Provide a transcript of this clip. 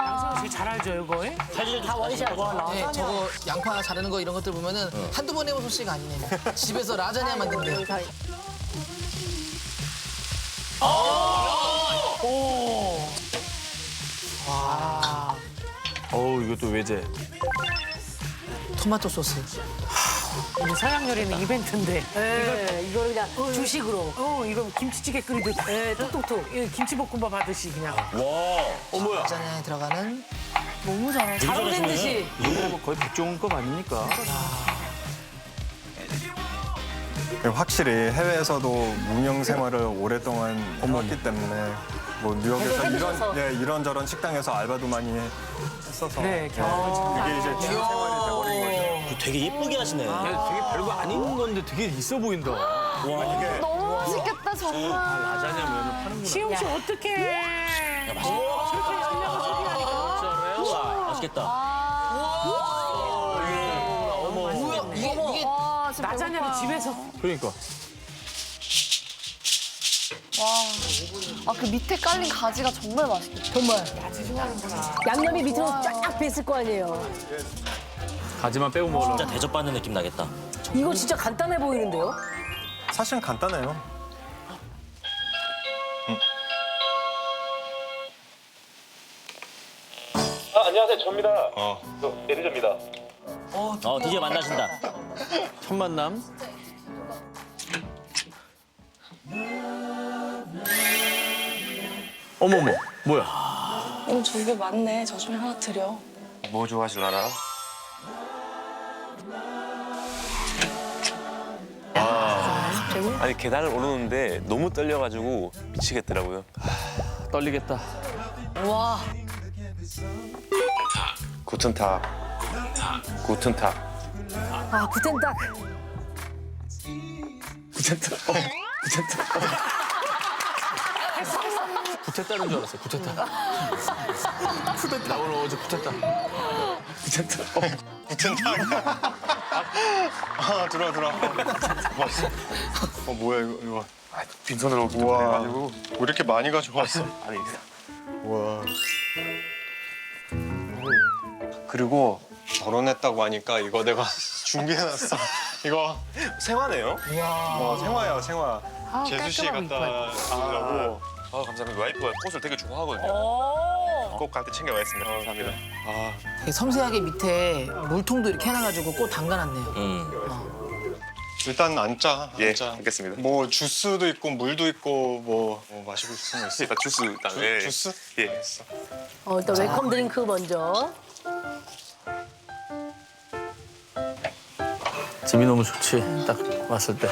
양성 씨잘 알죠 이거? 예? 다 원샷. 네, 저거 양파 자르는 거 이런 것들 보면은 한두 번 해본 솜씨가 아니네요. 집에서 라자냐 만든대요. 어우 이것도 외제. 토마토 소스. 우리 서양 요리는 이벤트인데 네, 이걸 그냥 주식으로. 어 이거 김치찌개 끓이듯 네, 뚝뚝뚝. 이 김치볶음밥 하듯이 그냥 라자냐에 들어가는 너무 잘해. 잘된 듯이. 이거 뭐 거의 백종원급 아닙니까? 확실히 해외에서도 무명 생활을 오랫동안 해왔기 때문에 뭐 뉴욕에서. 이런 예, 이런저런 식당에서 알바도 많이 했어서 네 경험을 이게 이제 취미 생활이. 되게 예쁘게 하시네. 되게 별거 아닌 건데 되게 있어 보인다. 이게 너무 맛있겠다 정말. 라자냐면 파는구나. 시영 씨 어떡해 저렇게 열려서 소리 나니까 맛있겠다. 이게 와 진짜 라자냐를 배고파. 집에서 그러니까. 아그 밑에 깔린 가지가 정말 맛있겠다. 정말. 야채 좋아하는구나 양념이 밑으로 쫙 뱄을 거 아니에요. 가지만 빼고 먹으려고. 진짜 대접받는 느낌 나겠다. 이거 진짜 간단해 보이는데요? 사실 간단해요. 아, 안녕하세요. 접니다. 어. 매니저입니다. 어, 드디어 만나신다. 첫 만남. 어머머, 뭐야? 어, 저게 맞네. 저 중에 하나 드려. 뭐 좋아하실라나? 아니 계단을 오르는데 너무 떨려가지고 미치겠더라고요. 떨리겠다. 와. 구튼탑. 구튼탑. 아, 구텐딱. 구체타. 구체타. 구체타는 줄 알았어. 구체타. 나 오늘 어제 구체타. 구체타. 아 들어와 들어와. 어 뭐야 이거 이거. 빈손으로 우와. 해가지고 왜 이렇게 많이 가져왔어? 아니 와. 그리고 결혼했다고 하니까 이거 내가 준비해놨어. 이거 생화네요. 어, 생화야 생화. 아, 재수 씨 깔끔하고 갖다 주려고. 아 감사합니다. 와이프가 꽃을 되게 좋아하거든요. 오. 꼭 갈 때 챙겨가겠습니다. 감사합니다. 아 되게 섬세하게 밑에 물통도 이렇게 해놔가지고 꽃 담가놨네요. 음. 일단 앉자. 예, 앉자. 알겠습니다. 뭐 주스도 있고 물도 있고 뭐, 뭐 마시고 싶은 거 있어? 일단 주스 일단. 주, 예. 주스? 예. 어, 일단 웰컴 드링크 먼저. 집이 너무 좋지. 딱 왔을 때.